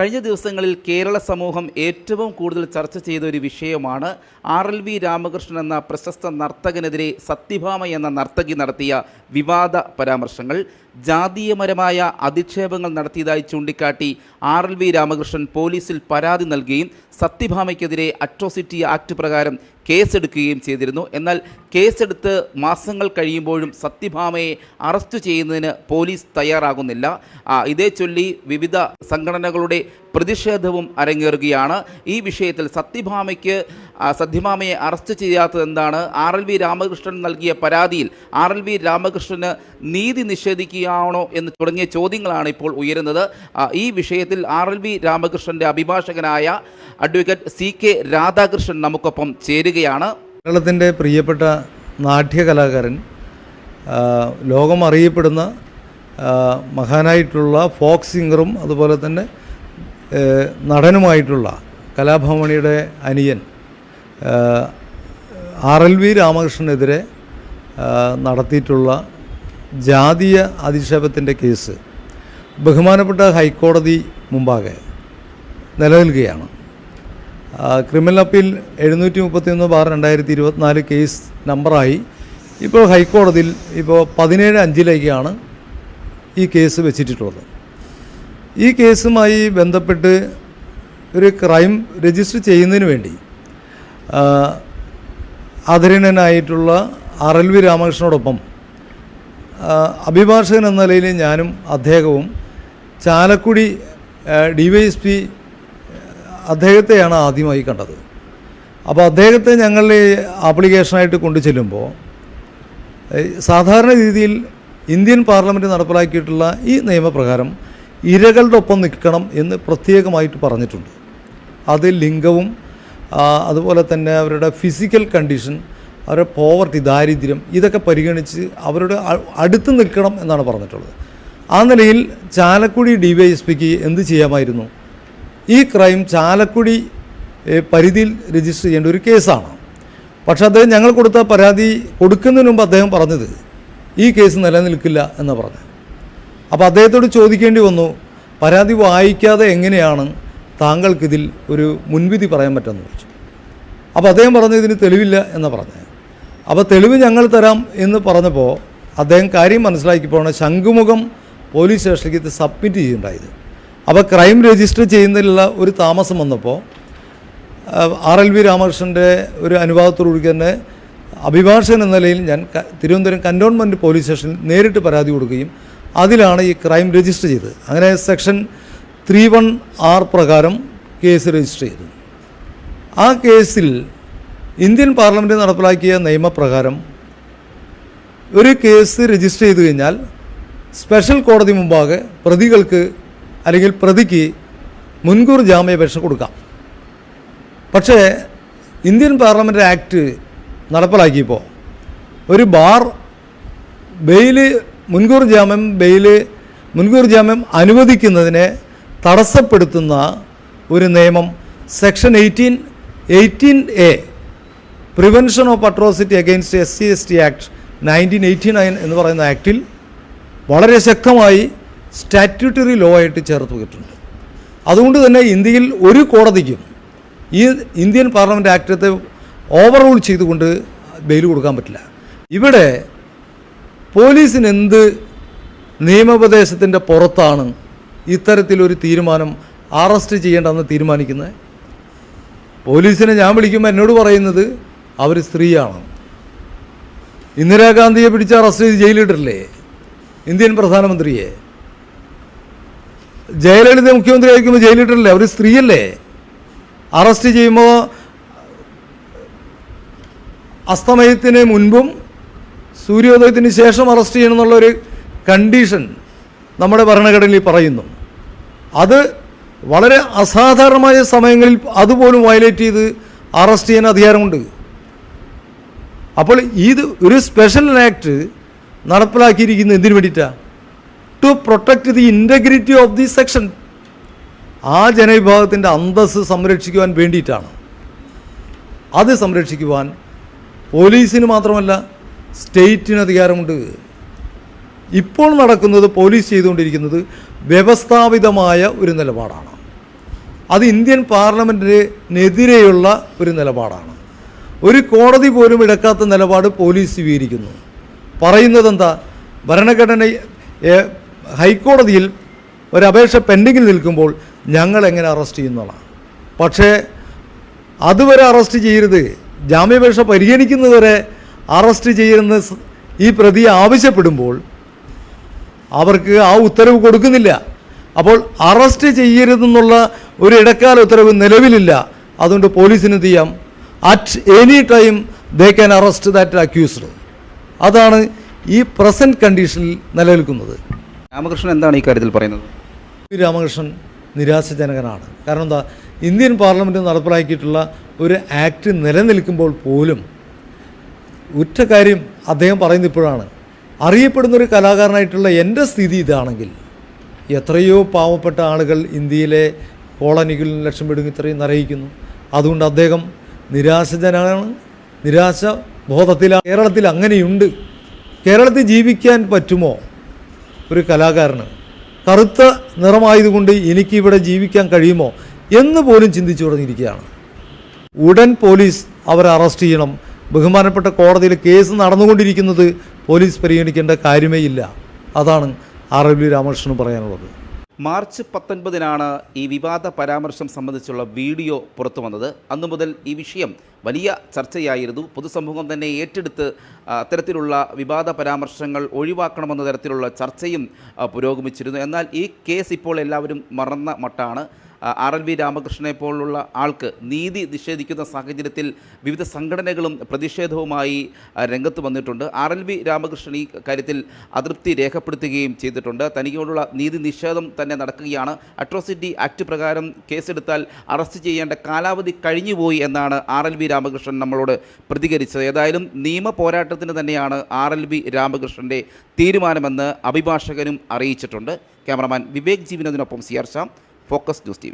കഴിഞ്ഞ ദിവസങ്ങളിൽ കേരള സമൂഹം ഏറ്റവും കൂടുതൽ ചർച്ച ചെയ്ത ഒരു വിഷയമാണ് ആർ എൽ വി രാമകൃഷ്ണൻ എന്ന പ്രശസ്ത നർത്തകനെതിരെ സത്യഭാമ എന്ന നർത്തകി നടത്തിയ വിവാദ പരാമർശങ്ങൾ. ജാതീയപരമായ അധിക്ഷേപങ്ങൾ നടത്തിയതായി ചൂണ്ടിക്കാട്ടി ആർ എൽ വി രാമകൃഷ്ണൻ പോലീസിൽ പരാതി നൽകുകയും സത്യഭാമയ്ക്കെതിരെ അട്രോസിറ്റി ആക്ട് പ്രകാരം കേസെടുക്കുകയും ചെയ്തിരുന്നു. എന്നാൽ കേസെടുത്ത് മാസങ്ങൾ കഴിയുമ്പോഴും സത്യഭാമയെ അറസ്റ്റ് ചെയ്യുന്നതിന് പോലീസ് തയ്യാറാകുന്നില്ല. ഇതേ ചൊല്ലി വിവിധ സംഘടനകളുടെ പ്രതിഷേധവും അരങ്ങേറുകയാണ്. ഈ വിഷയത്തിൽ സത്യഭാമയ്ക്ക് സത്യഭാമയെ അറസ്റ്റ് ചെയ്യാത്തത് എന്താണ്? ആർ എൽ വി രാമകൃഷ്ണൻ നൽകിയ പരാതിയിൽ ആർ എൽ വി രാമകൃഷ്ണന് നീതി നിഷേധിക്കുകയാണോ എന്ന് തുടങ്ങിയ ചോദ്യങ്ങളാണ് ഇപ്പോൾ ഉയരുന്നത്. ഈ വിഷയത്തിൽ ആർ എൽ വി രാമകൃഷ്ണന്റെ അഭിഭാഷകനായ അഡ്വക്കേറ്റ് സി കെ രാധാകൃഷ്ണൻ നമുക്കൊപ്പം ചേരുകയാണ്. കേരളത്തിന്റെ പ്രിയപ്പെട്ട നാട്യ കലാകാരൻ ലോകം അറിയപ്പെടുന്ന മഹാനായിട്ടുള്ള ഫോക്ക് സിംഗറും അതുപോലെ തന്നെ നടനുമായിട്ടുള്ള കലാഭവണിയുടെ അനിയൻ ആർ എൽ വി രാമകൃഷ്ണനെതിരെ നടത്തിയിട്ടുള്ള ജാതീയ അധിക്ഷേപത്തിന്റെ കേസ് ബഹുമാനപ്പെട്ട ഹൈക്കോടതി മുമ്പാകെ നിലനിൽക്കുകയാണ്. ക്രിമിനൽ അപ്പീൽ എഴുന്നൂറ്റി മുപ്പത്തിയൊന്ന് ബാർ രണ്ടായിരത്തി ഇരുപത്തിനാല് കേസ് നമ്പറായി. ഇപ്പോൾ ഹൈക്കോടതിയിൽ ഇപ്പോൾ പതിനേഴ് അഞ്ചിലേക്കാണ് ഈ കേസ് വെച്ചിട്ടുള്ളത്. ഈ കേസുമായി ബന്ധപ്പെട്ട് ഒരു ക്രൈം രജിസ്റ്റർ ചെയ്യുന്നതിന് വേണ്ടി ആദരണീയനായിട്ടുള്ള ആർ എൽ വി രാമകൃഷ്ണനോടൊപ്പം അഭിഭാഷകൻ എന്ന നിലയിൽ ഞാനും അദ്ദേഹവും Chalakudy D Y S P അദ്ദേഹത്തെയാണ് ആദ്യമായി കണ്ടത്. അപ്പോൾ അദ്ദേഹത്തെ ഞങ്ങൾ ആപ്ലിക്കേഷനായിട്ട് കൊണ്ടു ചെല്ലുമ്പോൾ സാധാരണ രീതിയിൽ ഇന്ത്യൻ പാർലമെന്റ് നടപ്പിലാക്കിയിട്ടുള്ള ഈ നിയമപ്രകാരം ഇരകളുടെ ഒപ്പം നിൽക്കണം എന്ന് പ്രത്യേകമായിട്ട് പറഞ്ഞിട്ടുണ്ട്. അത് ലിംഗവും അതുപോലെ തന്നെ അവരുടെ ഫിസിക്കൽ കണ്ടീഷൻ അവരുടെ പോവർട്ടി ദാരിദ്ര്യം ഇതൊക്കെ പരിഗണിച്ച് അവരുടെ അടുത്ത് നിൽക്കണം എന്നാണ് പറഞ്ഞിട്ടുള്ളത്. ആ നിലയിൽ ചാലക്കുടി ഡി വൈ എസ് പിക്ക് എന്ത് ചെയ്യാമായിരുന്നു? ഈ ക്രൈം ചാലക്കുടി പരിധിയിൽ രജിസ്റ്റർ ചെയ്യേണ്ട ഒരു കേസാണ്. പക്ഷെ അദ്ദേഹം ഞങ്ങൾ കൊടുത്ത പരാതി കൊടുക്കുന്നതിന് മുമ്പ് അദ്ദേഹം പറഞ്ഞത് ഈ കേസ് നിലനിൽക്കില്ല എന്ന് പറഞ്ഞു അപ്പോൾ അദ്ദേഹത്തോട് ചോദിക്കേണ്ടി വന്നു പരാതി വായിക്കാതെ എങ്ങനെയാണ് താങ്കൾക്കിതിൽ ഒരു മുൻവിധി പറയാൻ പറ്റുമെന്ന് ചോദിച്ചു. അപ്പോൾ അദ്ദേഹം പറഞ്ഞു ഇതിന് തെളിവില്ല എന്ന് പറഞ്ഞു അപ്പോൾ തെളിവ് ഞങ്ങൾ തരാം എന്ന് പറഞ്ഞപ്പോൾ അദ്ദേഹം കാര്യം മനസ്സിലാക്കിയപ്പോഴാണ് ശംഖുമുഖം പോലീസ് സ്റ്റേഷനിലേക്ക് ഇത് സബ്മിറ്റ് ചെയ്യുന്നുണ്ടായത് അപ്പോൾ ക്രൈം രജിസ്റ്റർ ചെയ്യുന്നതിലുള്ള ഒരു താമസം വന്നപ്പോൾ ആർ എൽ വി രാമകൃഷ്ണന്റെ ഒരു അനുവാദത്തോടുകൂടി തന്നെ അഭിഭാഷകൻ എന്ന നിലയിൽ ഞാൻ തിരുവനന്തപുരം കന്റോൺമെന്റ് പോലീസ് സ്റ്റേഷനിൽ നേരിട്ട് പരാതി കൊടുക്കുകയും അതിലാണ് ഈ ക്രൈം രജിസ്റ്റർ ചെയ്തത്. അങ്ങനെ സെക്ഷൻ ത്രീ വൺ ആർ പ്രകാരം കേസ് രജിസ്റ്റർ ചെയ്തു. ആ കേസിൽ ഇന്ത്യൻ പാർലമെന്റ് നടപ്പിലാക്കിയ നിയമപ്രകാരം ഒരു കേസ് രജിസ്റ്റർ ചെയ്തു കഴിഞ്ഞാൽ സ്പെഷ്യൽ കോടതി മുമ്പാകെ പ്രതികൾക്ക് അല്ലെങ്കിൽ പ്രതിക്ക് മുൻകൂർ ജാമ്യാപേക്ഷ കൊടുക്കാം. പക്ഷേ ഇന്ത്യൻ പാർലമെന്റ് ആക്ട് നടപ്പിലാക്കിയപ്പോൾ ഒരു ബാർ ബെയിൽ മുൻകൂർ ജാമ്യം ബെയിൽ മുൻകൂർ ജാമ്യം അനുവദിക്കുന്നതിനെ തടസ്സപ്പെടുത്തുന്ന ഒരു നിയമം section eighteen eighteen A prevention of atrocity against S C S T act nineteen eighty nine എന്ന് പറയുന്ന ആക്ടിൽ വളരെ ശക്തമായി സ്റ്റാറ്റ്യൂട്ടറി ലോ ആയിട്ട് ചേർത്ത് പോയിട്ടുണ്ട് അതുകൊണ്ട് തന്നെ ഇന്ത്യയിൽ ഒരു കോടതിക്കും ഈ ഇന്ത്യൻ പാർലമെന്റ് ആക്ടത്തെ ഓവർ റൂൾ ചെയ്തുകൊണ്ട് ബെയിൽ കൊടുക്കാൻ പറ്റില്ല. ഇവിടെ പോലീസിന് എന്ത് നിയമോപദേശത്തിന്റെ പുറത്താണ് ഇത്തരത്തിലൊരു തീരുമാനം അറസ്റ്റ് ചെയ്യേണ്ടെന്ന് തീരുമാനിക്കുന്നത്? പോലീസിനെ ഞാൻ വിളിക്കുമ്പോൾ എന്നോട് പറയുന്നത് അവർ സ്ത്രീയാണ്. ഇന്ദിരാഗാന്ധിയെ പിടിച്ച് അറസ്റ്റ് ചെയ്ത് ജയിലിട്ടില്ലേ ഇന്ത്യൻ പ്രധാനമന്ത്രിയെ. ജയലളിത മുഖ്യമന്ത്രി ആയിരിക്കുമ്പോൾ ജയിലിട്ടില്ലേ അവർ സ്ത്രീയല്ലേ? അറസ്റ്റ് ചെയ്യുമ്പോൾ അസ്തമയത്തിന് മുൻപും സൂര്യോദയത്തിന് ശേഷം അറസ്റ്റ് ചെയ്യണം എന്നുള്ളൊരു കണ്ടീഷൻ നമ്മുടെ ഭരണഘടനയിൽ പറയുന്നു. അത് വളരെ അസാധാരണമായ സമയങ്ങളിൽ അതുപോലും വയലേറ്റ് ചെയ്ത് അറസ്റ്റ് ചെയ്യാൻ അധികാരമുണ്ട്. അപ്പോൾ ഇത് ഒരു സ്പെഷ്യൽ ആക്ട് നടപ്പിലാക്കിയിരിക്കുന്നത് എന്തിനു വേണ്ടിയിട്ടാണ് to protect the integrity of the section ആ ജനവിഭാഗത്തിന്റെ അന്തസ്സ് സംരക്ഷിക്കുവാൻ വേണ്ടിയിട്ടാണ്. അത് സംരക്ഷിക്കുവാൻ പോലീസിന് മാത്രമല്ല സ്റ്റേറ്റിന് അധികാരമുണ്ട്. ഇപ്പോൾ നടക്കുന്നത് പോലീസ് ചെയ്തുകൊണ്ടിരിക്കുന്നത് വ്യവസ്ഥാപിതമായ ഒരു നിലപാടാണ്. അത് ഇന്ത്യൻ പാർലമെന്റിനെതിരെയുള്ള ഒരു നിലപാടാണ്. ഒരു കോടതി പോലും എടുക്കാത്ത നിലപാട് പോലീസ് സ്വീകരിക്കുന്നു. പറയുന്നത് എന്താ ഭരണഘടന ഹൈക്കോടതിയിൽ ഒരപേക്ഷ പെൻഡിങ്ങിൽ നിൽക്കുമ്പോൾ ഞങ്ങൾ എങ്ങനെ അറസ്റ്റ് ചെയ്യുന്നതാണ്? പക്ഷേ അതുവരെ അറസ്റ്റ് ചെയ്യരുത്. ജാമ്യാപേക്ഷ പരിഗണിക്കുന്നതുവരെ അറസ്റ്റ് ചെയ്യുന്ന ഈ പ്രതി ആവശ്യപ്പെടുമ്പോൾ അവർക്ക് ആ ഉത്തരവ് കൊടുക്കുന്നില്ല. അപ്പോൾ അറസ്റ്റ് ചെയ്യരുതെന്നുള്ള ഒരു ഇടക്കാല ഉത്തരവ് നിലവിലില്ല. അതുകൊണ്ട് പോലീസിന് എന്ത് ചെയ്യാം? At any time they can arrest that accused അതാണ് ഈ പ്രസന്റ് കണ്ടീഷനിൽ നിലനിൽക്കുന്നത്. രാമകൃഷ്ണൻ എന്താണ് ഈ കാര്യത്തിൽ പറയുന്നത്? പി രാമകൃഷ്ണൻ നിരാശജനകനാണ്. കാരണം എന്താ? ഇന്ത്യൻ പാർലമെന്റ് നടപ്പിലാക്കിയിട്ടുള്ള ഒരു ആക്ട് നിലനിൽക്കുമ്പോൾ പോലും ഉറ്റ കാര്യം അദ്ദേഹം പറയുന്നത് ഇപ്പോഴാണ്. അറിയപ്പെടുന്ന ഒരു കലാകാരനായിട്ടുള്ള എന്റെ സ്ഥിതി ഇതാണെങ്കിൽ എത്രയോ പാവപ്പെട്ട ആളുകൾ ഇന്ത്യയിലെ കോളനികളിൽ ലക്ഷം വിടുങ്ങി ഇത്രയും നിറയിക്കുന്നു അതുകൊണ്ട് അദ്ദേഹം നിരാശജനാണ് നിരാശ ബോധത്തിലാണ് കേരളത്തിൽ അങ്ങനെയുണ്ട്. കേരളത്തിൽ ജീവിക്കാൻ പറ്റുമോ? ഒരു കലാകാരന്. കറുത്ത നിറമായതുകൊണ്ട് എനിക്കിവിടെ ജീവിക്കാൻ കഴിയുമോ? എന്ന് പോലും ചിന്തിച്ചു തുടങ്ങിയിരിക്കുകയാണ്. ഉടൻ പോലീസ് അവരെ അറസ്റ്റ് ചെയ്യണം. ബഹുമാനപ്പെട്ട കോടതിയിൽ കേസ് നടന്നുകൊണ്ടിരിക്കുന്നത് പോലീസ് പരിഗണിക്കേണ്ട കാര്യമേ ഇല്ല. അതാണ് ആർ എൽ പറയാനുള്ളത്. മാർച്ച് പത്തൊൻപതിനാണ് ഈ വിവാദ പരാമർശം സംബന്ധിച്ചുള്ള വീഡിയോ പുറത്തു വന്നത്. അന്നു മുതൽ ഈ വിഷയം വലിയ ചർച്ചയായിരുന്നു. പൊതുസമൂഹം തന്നെ ഏറ്റെടുത്ത് അത്തരത്തിലുള്ള വിവാദ പരാമർശങ്ങൾ ഒഴിവാക്കണമെന്ന തരത്തിലുള്ള ചർച്ചയും പുരോഗമിച്ചിരുന്നു. എന്നാൽ ഈ കേസ് ഇപ്പോൾ എല്ലാവരും മറന്ന മട്ടാണ്. ആർ എൻ വി രാമകൃഷ്ണനെ പോലുള്ള ആൾക്ക് നീതി നിഷേധിക്കുന്ന സാഹചര്യത്തിൽ വിവിധ സംഘടനകളും പ്രതിഷേധവുമായി രംഗത്ത് വന്നിട്ടുണ്ട്. ആർ എൽ വി രാമകൃഷ്ണൻ ഈ കാര്യത്തിൽ അതൃപ്തി രേഖപ്പെടുത്തുകയും ചെയ്തിട്ടുണ്ട്. തനിക്കോടുള്ള നീതി നിഷേധം തന്നെ നടക്കുകയാണ്. അട്രോസിറ്റി ആക്ട് പ്രകാരം കേസെടുത്താൽ അറസ്റ്റ് ചെയ്യേണ്ട കാലാവധി കഴിഞ്ഞുപോയി എന്നാണ് ആർ എൽ വി രാമകൃഷ്ണൻ നമ്മളോട് പ്രതികരിച്ചത്. ഏതായാലും നിയമ പോരാട്ടത്തിന് തന്നെയാണ് ആർ എൽ വി രാമകൃഷ്ണന്റെ തീരുമാനമെന്ന് അഭിഭാഷകനും അറിയിച്ചിട്ടുണ്ട്. Cameraman Vivek ജീവനത്തിനൊപ്പം C R focus news T